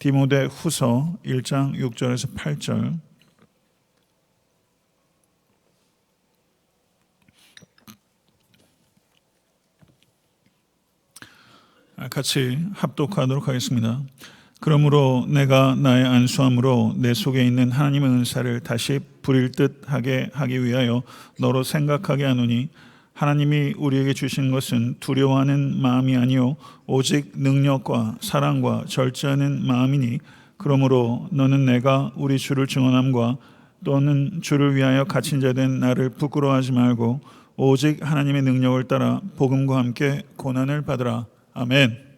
디모데 후서 1장 6절에서 8절 같이 합독하도록 하겠습니다. 그러므로 내가 나의 안수함으로 내 속에 있는 하나님의 은사를 다시 부릴 듯 하게 하기 위하여 너로 생각하게 하노니 하나님이 우리에게 주신 것은 두려워하는 마음이 아니요 오직 능력과 사랑과 절제하는 마음이니 그러므로 너는 내가 우리 주를 증언함과 또는 주를 위하여 갇힌 자 된 나를 부끄러워하지 말고 오직 하나님의 능력을 따라 복음과 함께 고난을 받으라 아멘.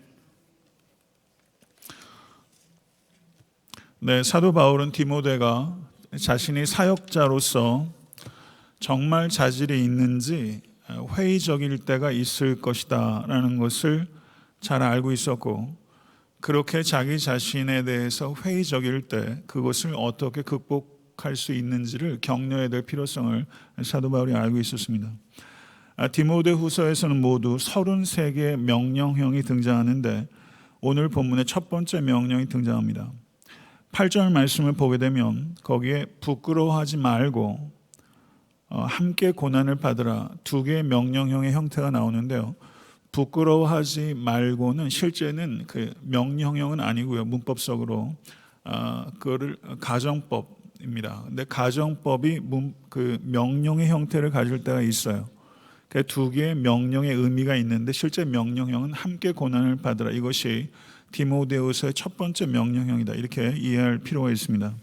네, 사도 바울은 디모데가 자신이 사역자로서 정말 자질이 있는지 회의적일 때가 있을 것이다라는 것을 잘 알고 있었고 그렇게 자기 자신에 대해서 회의적일 때 그것을 어떻게 극복할 수 있는지를 격려해야 될 필요성을 사도 바울이 알고 있었습니다. 아, 디모데 후서에서는 모두 33개의 명령형이 등장하는데 오늘 본문의 첫 번째 명령이 등장합니다. 8절 말씀을 보게 되면 거기에 부끄러워하지 말고 어, 함께 고난을 받으라 두 개의 명령형의 형태가 나오는데요. 부끄러워하지 말고는 실제는 그 명령형은 아니고요. 문법적으로 아, 그거를 가정법입니다. 근데 가정법이 문, 그 명령의 형태를 가질 때가 있어요. 그 두 개의 명령의 의미가 있는데 실제 명령형은 함께 고난을 받으라. 이것이 디모데후서의 첫 번째 명령형이다. 이렇게 이해할 필요가 있습니다.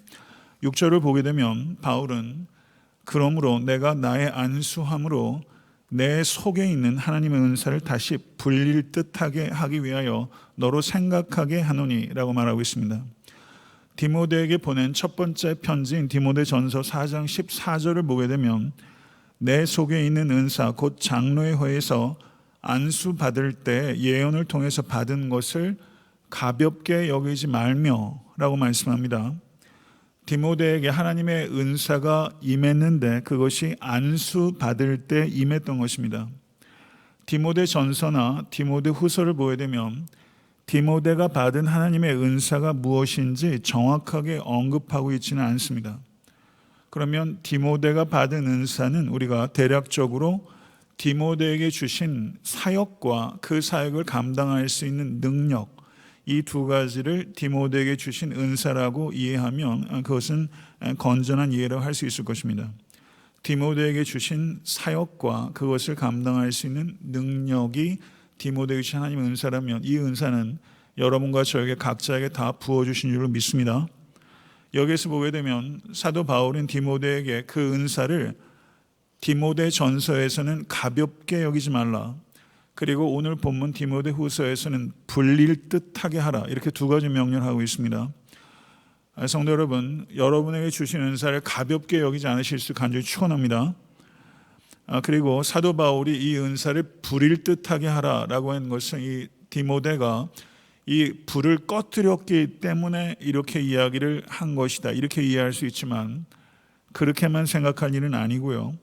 6절을 보게 되면 바울은 그러므로 내가 나의 안수함으로 내 속에 있는 하나님의 은사를 다시 불릴 듯하게 하기 위하여 너로 생각하게 하노니라고 말하고 있습니다. 디모데에게 보낸 첫 번째 편지인 디모데 전서 4장 14절을 보게 되면 내 속에 있는 은사 곧 장로의 회에서 안수 받을 때 예언을 통해서 받은 것을 가볍게 여기지 말며라고 말씀합니다. 디모데에게 하나님의 은사가 임했는데 그것이 안수 받을 때 임했던 것입니다. 디모데 전서나 디모데 후서를 보게 되면 디모데가 받은 하나님의 은사가 무엇인지 정확하게 언급하고 있지는 않습니다. 그러면 디모데가 받은 은사는 우리가 대략적으로 디모데에게 주신 사역과 그 사역을 감당할 수 있는 능력 이 두 가지를 디모데에게 주신 은사라고 이해하면 그것은 건전한 이해라고 할 수 있을 것입니다. 디모데에게 주신 사역과 그것을 감당할 수 있는 능력이 디모데에게 주신 하나님의 은사라면 이 은사는 여러분과 저에게 각자에게 다 부어주신 줄로 믿습니다. 여기에서 보게 되면 사도 바울은 디모데에게 그 은사를 디모데 전서에서는 가볍게 여기지 말라. 그리고 오늘 본문 디모데 후서에서는 불릴 듯하게 하라. 이렇게 두 가지 명령을 하고 있습니다. 아, 성도 여러분, 여러분에게 주신 은사를 가볍게 여기지 않으실 수 간절히 축원합니다. 아, 그리고 사도 바울이 이 은사를 불일 듯하게 하라라고 한 것은 이 디모데가 이 불을 꺼뜨렸기 때문에 이렇게 이야기를 한 것이다. 이렇게 이해할 수 있지만 그렇게만 생각할 일은 아니고요.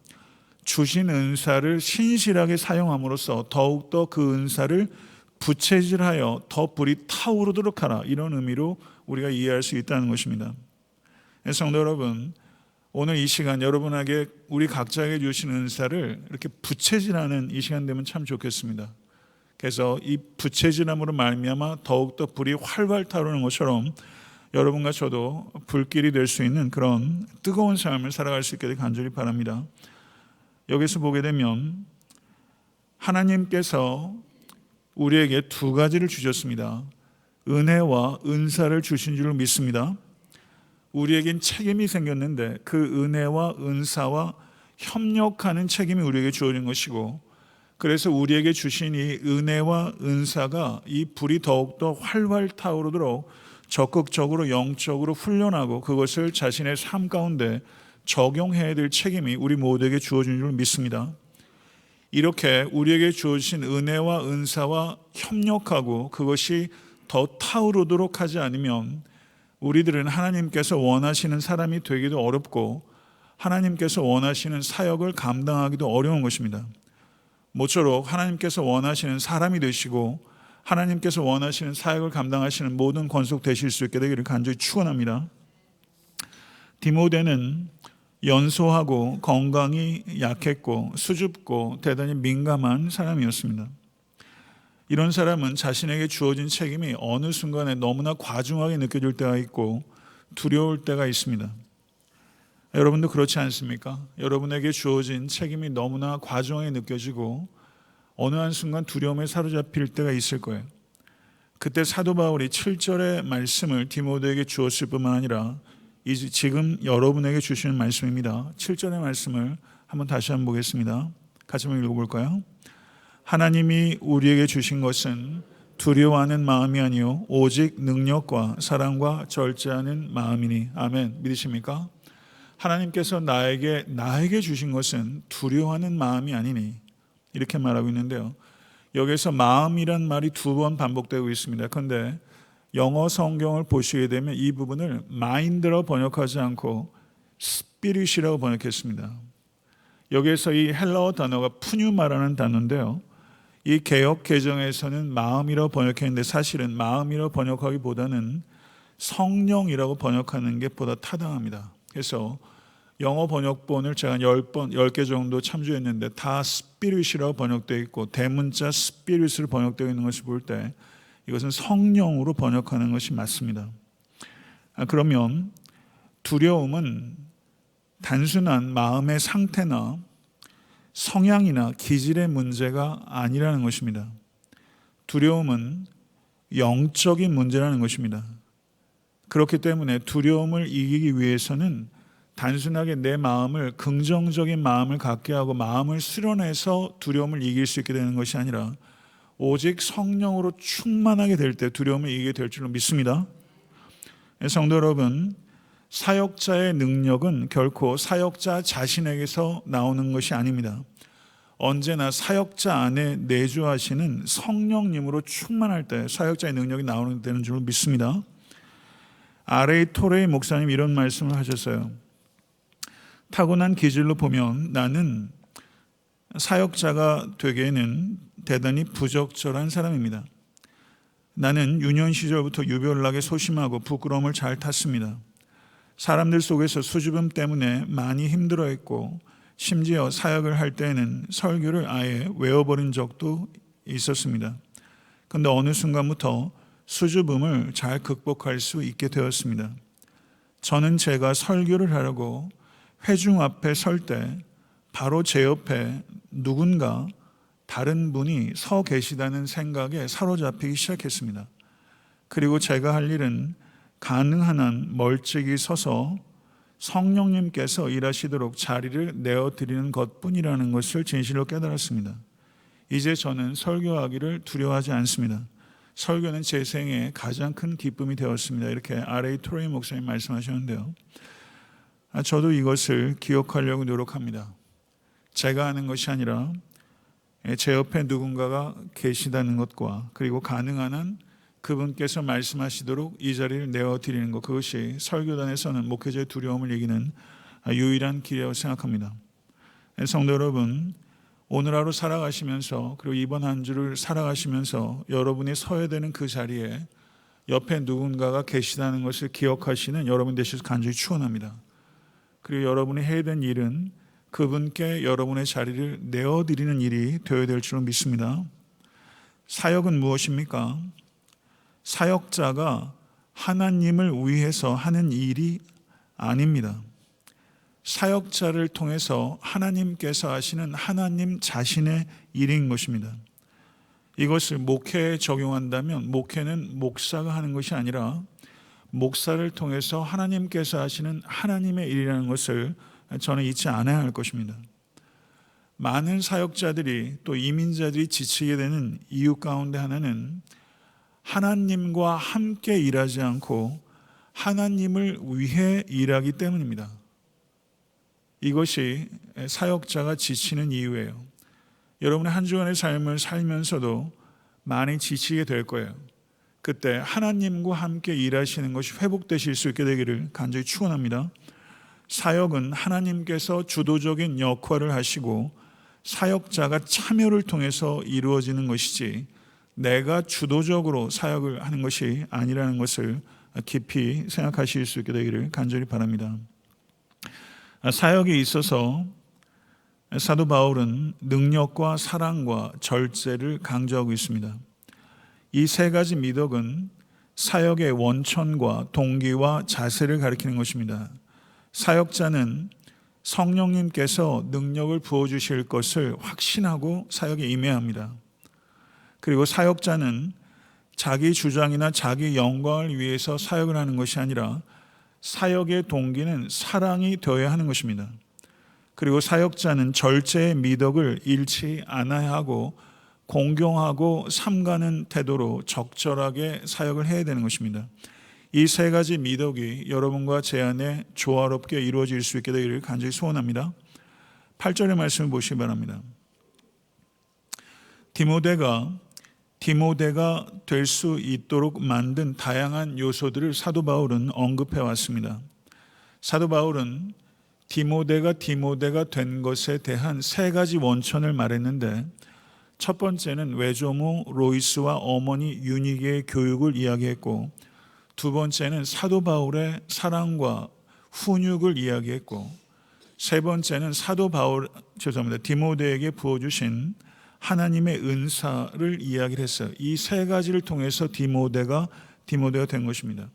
주신 은사를 신실하게 사용함으로써 더욱더 그 은사를 부채질하여 더 불이 타오르도록 하라. 이런 의미로 우리가 이해할 수 있다는 것입니다. 네, 성도 여러분, 오늘 이 시간 여러분에게 우리 각자에게 주신 은사를 이렇게 부채질하는 이 시간 되면 참 좋겠습니다. 그래서 이 부채질함으로 말미암아 더욱더 불이 활활 타오르는 것처럼 여러분과 저도 불길이 될 수 있는 그런 뜨거운 삶을 살아갈 수 있게 간절히 바랍니다. 여기서 보게 되면 하나님께서 우리에게 두 가지를 주셨습니다. 은혜와 은사를 주신 줄 믿습니다. 우리에겐 책임이 생겼는데 그 은혜와 은사와 협력하는 책임이 우리에게 주어진 것이고 그래서 우리에게 주신 이 은혜와 은사가 이 불이 더욱더 활활 타오르도록 적극적으로 영적으로 훈련하고 그것을 자신의 삶 가운데 적용해야 될 책임이 우리 모두에게 주어진 줄 믿습니다. 이렇게 우리에게 주어진 은혜와 은사와 협력하고 그것이 더 타오르도록 하지 않으면 우리들은 하나님께서 원하시는 사람이 되기도 어렵고 하나님께서 원하시는 사역을 감당하기도 어려운 것입니다. 모쪼록 하나님께서 원하시는 사람이 되시고 하나님께서 원하시는 사역을 감당하시는 모든 권속 되실 수 있게 되기를 간절히 축원합니다. 디모데는 연소하고 건강이 약했고 수줍고 대단히 민감한 사람이었습니다. 이런 사람은 자신에게 주어진 책임이 어느 순간에 너무나 과중하게 느껴질 때가 있고 두려울 때가 있습니다. 여러분도 그렇지 않습니까? 여러분에게 주어진 책임이 너무나 과중하게 느껴지고 어느 한순간 두려움에 사로잡힐 때가 있을 거예요. 그때 사도 바울이 7절의 말씀을 디모데에게 주었을 뿐만 아니라 지금 여러분에게 주시는 말씀입니다. 7절의 말씀을 한번 다시 한번 보겠습니다. 같이 한번 읽어볼까요? 하나님이 우리에게 주신 것은 두려워하는 마음이 아니요 오직 능력과 사랑과 절제하는 마음이니 아멘 믿으십니까? 하나님께서 나에게 나에게 주신 것은 두려워하는 마음이 아니니 이렇게 말하고 있는데요. 여기서 마음이란 말이 두 번 반복되고 있습니다. 그런데 영어 성경을 보시게 되면 이 부분을 마인드로 번역하지 않고 스피릿이라고 번역했습니다. 여기에서 이 헬라어 단어가 푸뉴마라는 단어인데요. 이 개혁 개정에서는 마음이라고 번역했는데 사실은 마음이라고 번역하기보다는 성령이라고 번역하는 게 보다 타당합니다. 그래서 영어 번역본을 제가 10번, 10개 정도 참조했는데 다 스피릿이라고 번역되어 있고 대문자 스피릿으로 번역되어 있는 것을 볼 때 이것은 성령으로 번역하는 것이 맞습니다. 아, 그러면 두려움은 단순한 마음의 상태나 성향이나 기질의 문제가 아니라는 것입니다. 두려움은 영적인 문제라는 것입니다. 그렇기 때문에 두려움을 이기기 위해서는 단순하게 내 마음을 긍정적인 마음을 갖게 하고 마음을 수련해서 두려움을 이길 수 있게 되는 것이 아니라 오직 성령으로 충만하게 될 때 두려움을 이기게 될 줄로 믿습니다. 성도 여러분, 사역자의 능력은 결코 사역자 자신에게서 나오는 것이 아닙니다. 언제나 사역자 안에 내주하시는 성령님으로 충만할 때 사역자의 능력이 나오는 되는 줄 믿습니다. 아레이 토레이 목사님 이런 말씀을 하셨어요. 타고난 기질로 보면 나는 사역자가 되기에는 대단히 부적절한 사람입니다. 나는 유년 시절부터 유별나게 소심하고 부끄러움을 잘 탔습니다. 사람들 속에서 수줍음 때문에 많이 힘들어했고 심지어 사역을 할 때는 설교를 아예 외워버린 적도 있었습니다. 그런데 어느 순간부터 수줍음을 잘 극복할 수 있게 되었습니다. 저는 제가 설교를 하려고 회중 앞에 설 때 바로 제 옆에 누군가 다른 분이 서 계시다는 생각에 사로잡히기 시작했습니다. 그리고 제가 할 일은 가능한 한 멀찍이 서서 성령님께서 일하시도록 자리를 내어 드리는 것 뿐이라는 것을 진실로 깨달았습니다. 이제 저는 설교하기를 두려워하지 않습니다. 설교는 제 생에 가장 큰 기쁨이 되었습니다. 이렇게 아레이 토레이 목사님 말씀하셨는데요. 아, 저도 이것을 기억하려고 노력합니다. 제가 하는 것이 아니라 제 옆에 누군가가 계시다는 것과 그리고 가능한 한 그분께서 말씀하시도록 이 자리를 내어 드리는 것 그것이 설교단에서는 목회자의 두려움을 이기는 유일한 길이라고 생각합니다. 성도 여러분, 오늘 하루 살아가시면서 그리고 이번 한 주를 살아가시면서 여러분이 서야 되는 그 자리에 옆에 누군가가 계시다는 것을 기억하시는 여러분 되셔서 간절히 축원합니다. 그리고 여러분이 해야 될 일은 그분께 여러분의 자리를 내어 드리는 일이 되어야 될 줄로 믿습니다. 사역은 무엇입니까? 사역자가 하나님을 위해서 하는 일이 아닙니다. 사역자를 통해서 하나님께서 하시는 하나님 자신의 일인 것입니다. 이것을 목회에 적용한다면 목회는 목사가 하는 것이 아니라 목사를 통해서 하나님께서 하시는 하나님의 일이라는 것을 저는 잊지 않아야 할 것입니다. 많은 사역자들이 또 이민자들이 지치게 되는 이유 가운데 하나는 하나님과 함께 일하지 않고 하나님을 위해 일하기 때문입니다. 이것이 사역자가 지치는 이유예요. 여러분의 한 주간의 삶을 살면서도 많이 지치게 될 거예요. 그때 하나님과 함께 일하시는 것이 회복되실 수 있게 되기를 간절히 축원합니다. 사역은 하나님께서 주도적인 역할을 하시고 사역자가 참여를 통해서 이루어지는 것이지 내가 주도적으로 사역을 하는 것이 아니라는 것을 깊이 생각하실 수 있게 되기를 간절히 바랍니다. 사역에 있어서 사도 바울은 능력과 사랑과 절제를 강조하고 있습니다. 이 세 가지 미덕은 사역의 원천과 동기와 자세를 가리키는 것입니다. 사역자는 성령님께서 능력을 부어주실 것을 확신하고 사역에 임해야 합니다. 그리고 사역자는 자기 주장이나 자기 영광을 위해서 사역을 하는 것이 아니라 사역의 동기는 사랑이 되어야 하는 것입니다. 그리고 사역자는 절제의 미덕을 잃지 않아야 하고 공경하고 삼가는 태도로 적절하게 사역을 해야 되는 것입니다. 이 세 가지 미덕이 여러분과 제 안에 조화롭게 이루어질 수 있게 되기를 간절히 소원합니다. 8절의 말씀을 보시기 바랍니다. 디모데가 디모데가 될 수 있도록 만든 다양한 요소들을 사도 바울은 언급해 왔습니다. 사도 바울은 디모데가 디모데가 된 것에 대한 세 가지 원천을 말했는데 첫 번째는 외조모 로이스와 어머니 유니게의 교육을 이야기했고 두 번째는 사도 바울의 사랑과 훈육을 이야기했고 세 번째는 사도 바울 죄송합니다 디모데에게 부어주신 하나님의 은사를 이야기를 했어요. 이 세 가지를 통해서 디모데가 디모데가 된 것입니다.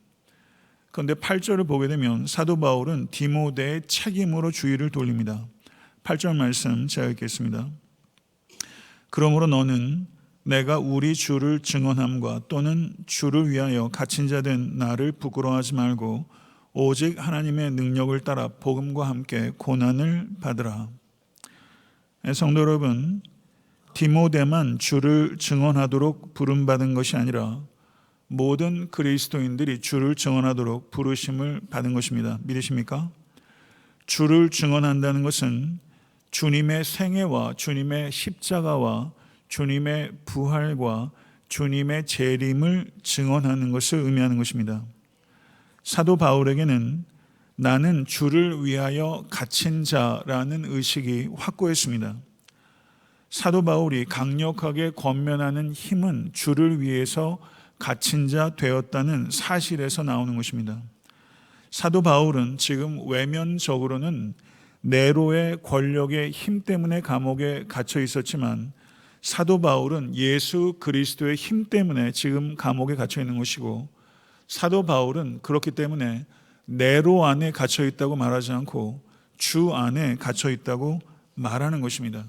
그런데 8절을 보게 되면 사도 바울은 디모데의 책임으로 주의를 돌립니다. 8절 말씀 제가 읽겠습니다. 그러므로 너는 내가 우리 주를 증언함과 또는 주를 위하여 갇힌 자 된 나를 부끄러워하지 말고 오직 하나님의 능력을 따라 복음과 함께 고난을 받으라. 네, 성도 여러분, 디모데만 주를 증언하도록 부름받은 것이 아니라 모든 그리스도인들이 주를 증언하도록 부르심을 받은 것입니다. 믿으십니까? 주를 증언한다는 것은 주님의 생애와 주님의 십자가와 주님의 부활과 주님의 재림을 증언하는 것을 의미하는 것입니다. 사도 바울에게는 나는 주를 위하여 갇힌 자라는 의식이 확고했습니다. 사도 바울이 강력하게 권면하는 힘은 주를 위해서 갇힌 자 되었다는 사실에서 나오는 것입니다. 사도 바울은 지금 외면적으로는 네로의 권력의 힘 때문에 감옥에 갇혀 있었지만 사도 바울은 예수 그리스도의 힘 때문에 지금 감옥에 갇혀 있는 것이고 사도 바울은 그렇기 때문에 네로 안에 갇혀 있다고 말하지 않고 주 안에 갇혀 있다고 말하는 것입니다.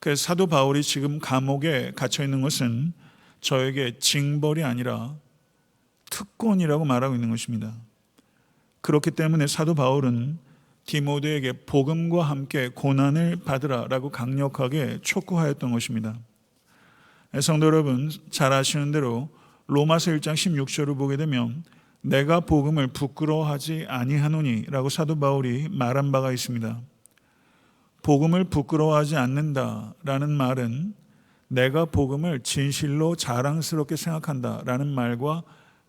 그래서 사도 바울이 지금 감옥에 갇혀 있는 것은 저에게 징벌이 아니라 특권이라고 말하고 있는 것입니다. 그렇기 때문에 사도 바울은 디모데에게 복음과 함께 고난을 받으라라고 강력하게 촉구하였던 것입니다. 성도 여러분 잘 아시는 대로 로마서 1장 16절을 보게 되면 내가 복음을 부끄러워하지 아니하노니라고 사도 바울이 말한 바가 있습니다. 복음을 부끄러워하지 않는다라는 말은 내가 복음을 진실로 자랑스럽게 생각한다라는 말과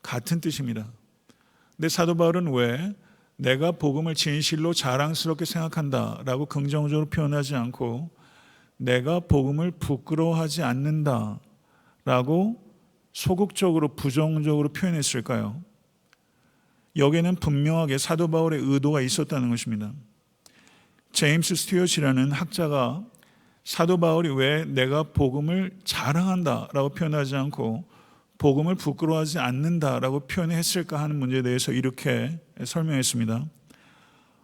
같은 뜻입니다. 근데 사도 바울은 왜 내가 복음을 진실로 자랑스럽게 생각한다라고 긍정적으로 표현하지 않고 내가 복음을 부끄러워하지 않는다라고 소극적으로 부정적으로 표현했을까요? 여기에는 분명하게 사도 바울의 의도가 있었다는 것입니다. 제임스 스튜어트라는 학자가 사도 바울이 왜 내가 복음을 자랑한다라고 표현하지 않고 복음을 부끄러워하지 않는다라고 표현했을까 하는 문제에 대해서 이렇게 설명했습니다.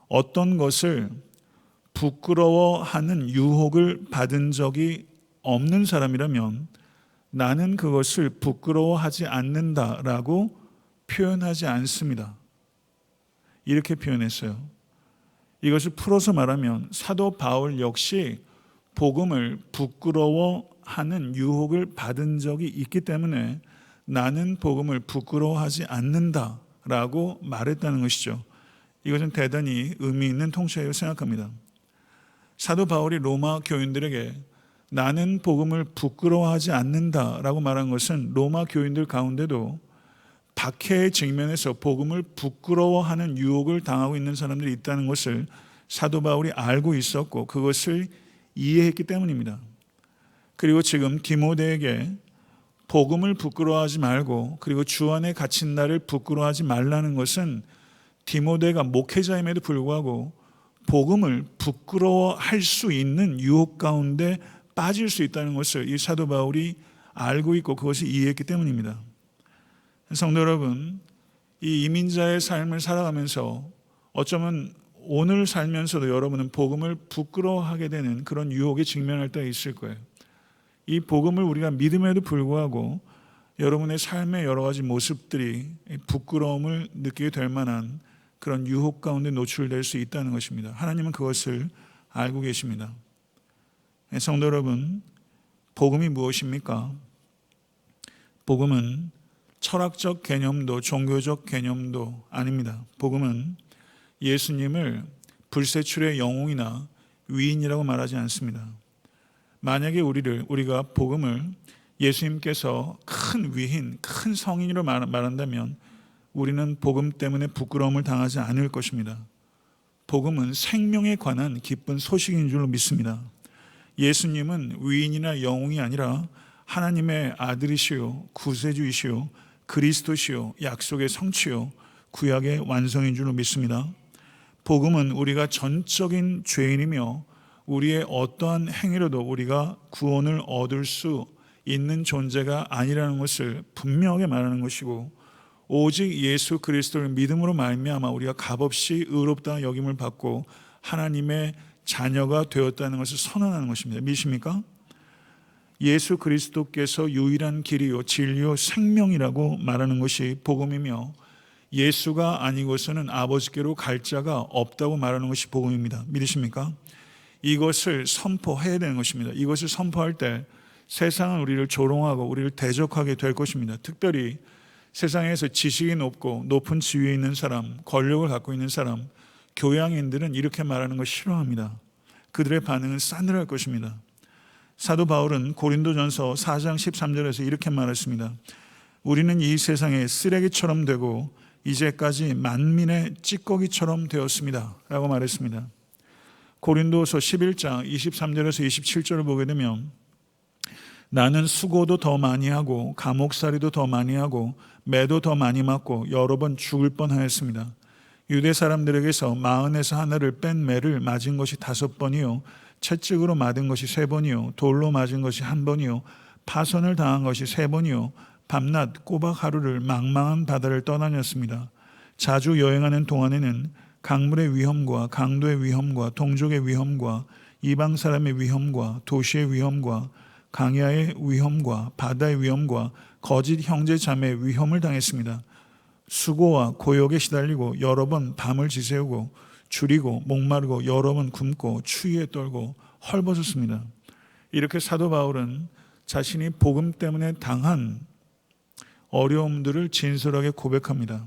어떤 것을 부끄러워하는 유혹을 받은 적이 없는 사람이라면 나는 그것을 부끄러워하지 않는다라고 표현하지 않습니다. 이렇게 표현했어요. 이것을 풀어서 말하면 사도 바울 역시 복음을 부끄러워하는 유혹을 받은 적이 있기 때문에 나는 복음을 부끄러워하지 않는다 라고 말했다는 것이죠. 이것은 대단히 의미 있는 통찰이라고 생각합니다. 사도 바울이 로마 교인들에게 나는 복음을 부끄러워하지 않는다 라고 말한 것은 로마 교인들 가운데도 박해의 직면에서 복음을 부끄러워하는 유혹을 당하고 있는 사람들이 있다는 것을 사도 바울이 알고 있었고 그것을 이해했기 때문입니다. 그리고 지금 디모데에게 복음을 부끄러워하지 말고 그리고 주 안에 갇힌 나를 부끄러워하지 말라는 것은 디모데가 목회자임에도 불구하고 복음을 부끄러워할 수 있는 유혹 가운데 빠질 수 있다는 것을 이 사도 바울이 알고 있고 그것을 이해했기 때문입니다. 성도 여러분, 이 이민자의 삶을 살아가면서 어쩌면 오늘 살면서도 여러분은 복음을 부끄러워하게 되는 그런 유혹에 직면할 때가 있을 거예요. 이 복음을 우리가 믿음에도 불구하고 여러분의 삶의 여러 가지 모습들이 부끄러움을 느끼게 될 만한 그런 유혹 가운데 노출될 수 있다는 것입니다. 하나님은 그것을 알고 계십니다. 성도 여러분, 복음이 무엇입니까? 복음은 철학적 개념도 종교적 개념도 아닙니다. 복음은 예수님을 불세출의 영웅이나 위인이라고 말하지 않습니다. 만약에 우리를 우리가 복음을 예수님께서 큰 위인, 큰 성인으로 말한다면 우리는 복음 때문에 부끄러움을 당하지 않을 것입니다. 복음은 생명에 관한 기쁜 소식인 줄로 믿습니다. 예수님은 위인이나 영웅이 아니라 하나님의 아들이시요 구세주이시요 그리스도시요 약속의 성취요 구약의 완성인 줄로 믿습니다. 복음은 우리가 전적인 죄인이며 우리의 어떠한 행위로도 우리가 구원을 얻을 수 있는 존재가 아니라는 것을 분명하게 말하는 것이고 오직 예수 그리스도를 믿음으로 말미암아 우리가 값없이 의롭다 여김을 받고 하나님의 자녀가 되었다는 것을 선언하는 것입니다. 믿으십니까? 예수 그리스도께서 유일한 길이요 진리요 생명이라고 말하는 것이 복음이며 예수가 아니고서는 아버지께로 갈 자가 없다고 말하는 것이 복음입니다. 믿으십니까? 이것을 선포해야 되는 것입니다. 이것을 선포할 때 세상은 우리를 조롱하고 우리를 대적하게 될 것입니다. 특별히 세상에서 지식이 높고 높은 지위에 있는 사람, 권력을 갖고 있는 사람, 교양인들은 이렇게 말하는 걸 싫어합니다. 그들의 반응은 싸늘할 것입니다. 사도 바울은 고린도전서 4장 13절에서 이렇게 말했습니다. 우리는 이 세상에 쓰레기처럼 되고 이제까지 만민의 찌꺼기처럼 되었습니다. 라고 말했습니다. 고린도서 11장 23절에서 27절을 보게 되면 나는 수고도 더 많이 하고 감옥살이도 더 많이 하고 매도 더 많이 맞고 여러 번 죽을 뻔하였습니다. 유대 사람들에게서 마흔에서 하나를 뺀 매를 맞은 것이 다섯 번이요 채찍으로 맞은 것이 세 번이요 돌로 맞은 것이 한 번이요 파선을 당한 것이 세 번이요 밤낮 꼬박 하루를 망망한 바다를 떠다녔습니다. 자주 여행하는 동안에는 강물의 위험과 강도의 위험과 동족의 위험과 이방 사람의 위험과 도시의 위험과 강야의 위험과 바다의 위험과 거짓 형제 자매의 위험을 당했습니다. 수고와 고역에 시달리고 여러 번 밤을 지새우고 줄이고 목마르고 여러 번 굶고 추위에 떨고 헐벗었습니다. 이렇게 사도 바울은 자신이 복음 때문에 당한 어려움들을 진솔하게 고백합니다.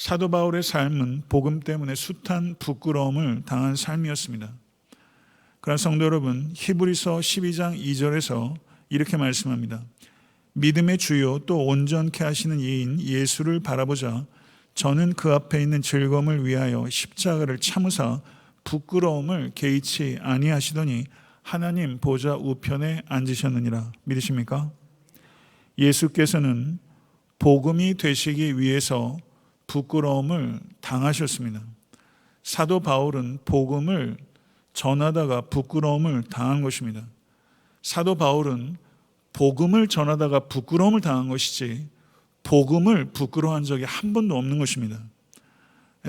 사도 바울의 삶은 복음 때문에 숱한 부끄러움을 당한 삶이었습니다. 그러나 성도 여러분, 히브리서 12장 2절에서 이렇게 말씀합니다. 믿음의 주요 또 온전케 하시는 이인 예수를 바라보자 저는 그 앞에 있는 즐거움을 위하여 십자가를 참으사 부끄러움을 개의치 아니하시더니 하나님 보좌 우편에 앉으셨느니라 믿으십니까? 예수께서는 복음이 되시기 위해서 부끄러움을 당하셨습니다. 사도 바울은 복음을 전하다가 부끄러움을 당한 것입니다. 사도 바울은 복음을 전하다가 부끄러움을 당한 것이지 복음을 부끄러워한 적이 한 번도 없는 것입니다.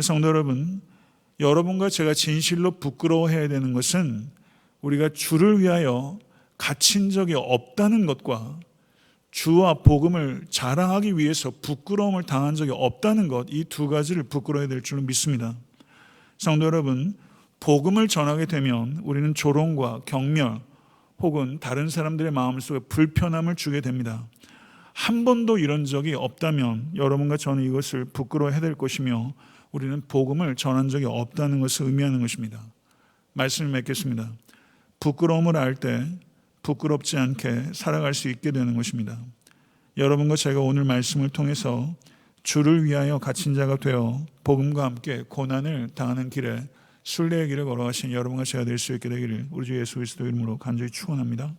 성도 여러분, 여러분과 제가 진실로 부끄러워해야 되는 것은 우리가 주를 위하여 갇힌 적이 없다는 것과 주와 복음을 자랑하기 위해서 부끄러움을 당한 적이 없다는 것, 이 두 가지를 부끄러워야 될 줄로 믿습니다. 성도 여러분, 복음을 전하게 되면 우리는 조롱과 경멸 혹은 다른 사람들의 마음속에 불편함을 주게 됩니다. 한 번도 이런 적이 없다면 여러분과 저는 이것을 부끄러워해야 될 것이며 우리는 복음을 전한 적이 없다는 것을 의미하는 것입니다. 말씀을 맺겠습니다. 부끄러움을 알때 부끄럽지 않게 살아갈 수 있게 되는 것입니다. 여러분과 제가 오늘 말씀을 통해서 주를 위하여 갇힌 자가 되어 복음과 함께 고난을 당하는 길에 순례의 길을 걸어가신 여러분과 제가 될 수 있게 되기를 우리 주 예수 그리스도 이름으로 간절히 축원합니다.